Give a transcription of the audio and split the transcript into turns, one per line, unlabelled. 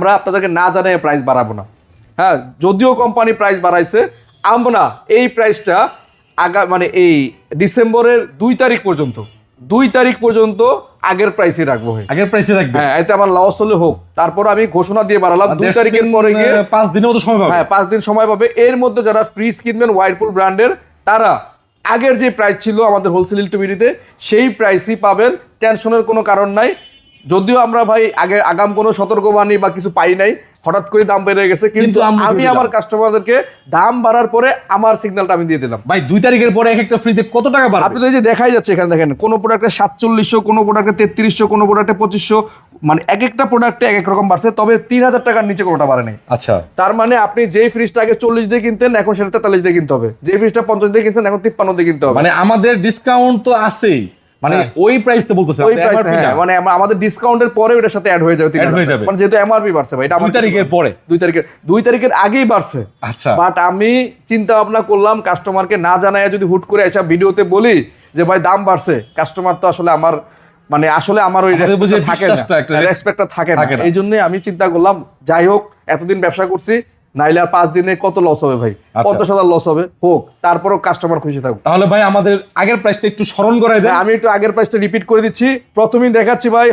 আমরা আপনাদেরকে না জানিয়ে প্রাইস বাড়াবো না। হ্যাঁ যদিও কোম্পানি প্রাইস বাড়াইছে আমরা এই প্রাইসটা আগা মানে এই ডিসেম্বরের দুই তারিখ পর্যন্ত দুই তারিখ পর্যন্ত আগের প্রাইসে রাখব
আগের প্রাইসে রাখবে?
হ্যাঁ এতে আমার লস হলে হোক। তারপর আমি ঘোষণা দিয়ে বাড়ালাম দুই তারিখের পরে গিয়ে
পাঁচ দিনের মতো সময় পাবে।
হ্যাঁ পাঁচ দিন সময় পাবে। এর মধ্যে যারা ফ্রিজ কিনবেন ওয়াইরপুল ব্র্যান্ডের তারা আগের যে প্রাইস ছিল আমাদের হোলসেল ইলেকট্রিবিটিতে সেই প্রাইসই পাবেন টেনশনের কোনো কারণ নাই। যদিও আমরা ভাই আগে আগাম কোনো সতর্কবাণী বা কিছু পাই নাই হঠাৎ করে দাম বেড়ে গেছে কিন্তু আমি আমার কাস্টমারদেরকে দাম বাড়ার পরে আমার সিগন্যালটা আমি দিয়ে দিলাম।
ভাই দুই তারিখের পরে এক একটা ফ্রিতে কত টাকা
আপনি তো এই যে দেখাই যাচ্ছে এখানে দেখেন কোনো প্রোডাক্টে সাতচল্লিশশো কোনো প্রোডাক্টে তেত্রিশশো কোনো প্রোডাক্টে পঁচিশশো মানে এক একটা প্রোডাক্টে এক এক রকম বাড়ছে তবে তিন হাজার টাকার নিচে কোনোটা বাড়ে নাই।
আচ্ছা।
তার মানে আপনি যেই ফ্রিজটা আগে চল্লিশ দিয়ে কিনতেন এখন সেটা তেতাল্লিশ দিয়ে কিনতে হবে। যে ফ্রিজটা পঞ্চাশ দিয়ে কিনতেন এখন তিপ্পান্ন দিয়ে কিনতে হবে।
মানে আমাদের ডিসকাউন্ট তো আছেই। মানে
হ্যাঁ।
ওই প্রাইসতে বলতেছে
ওই হ্যাঁ। মানে আমাদের ডিসকাউন্টের পরে ওটার সাথে অ্যাড হয়ে যাবে
Add হয়ে যাবে।
মানে যেহেতু এমআরপি বাড়ছে ভাই এটা
দুই তারিখের পরে।
দুই তারিখের দুই তারিখের আগেই বাড়ছে।
আচ্ছা।
বাট আমি চিন্তা ভাবনা করলাম কাস্টমারকে না জানায় যদি হুট করে এসব ভিডিওতে বলি যে ভাই দাম বাড়ছে। কাস্টমার তো আসলে আমার মানে আসলে আমার ওই
আমাদের বুঝে
respect টা থাকে না। রেসপেক্টটা থাকে
না।
এই জন্যই আমি চিন্তা করলাম যাই হোক এতদিন ব্যবসা করছি। নাইলে আর পাঁচ দিনে কত লস হবে ভাই?
আচ্ছা।
পঞ্চাশ হাজার লস হবে। হোক। তারপরও কাস্টমার খুশি থাকুক।
তাহলে ভাই আমাদের আগের প্রাইসটা একটু স্মরণ করাই দেন।
হ্যাঁ, আমি একটু আগের প্রাইসটা রিপিট করে দিচ্ছি। প্রথমেই দেখাচ্ছি ভাই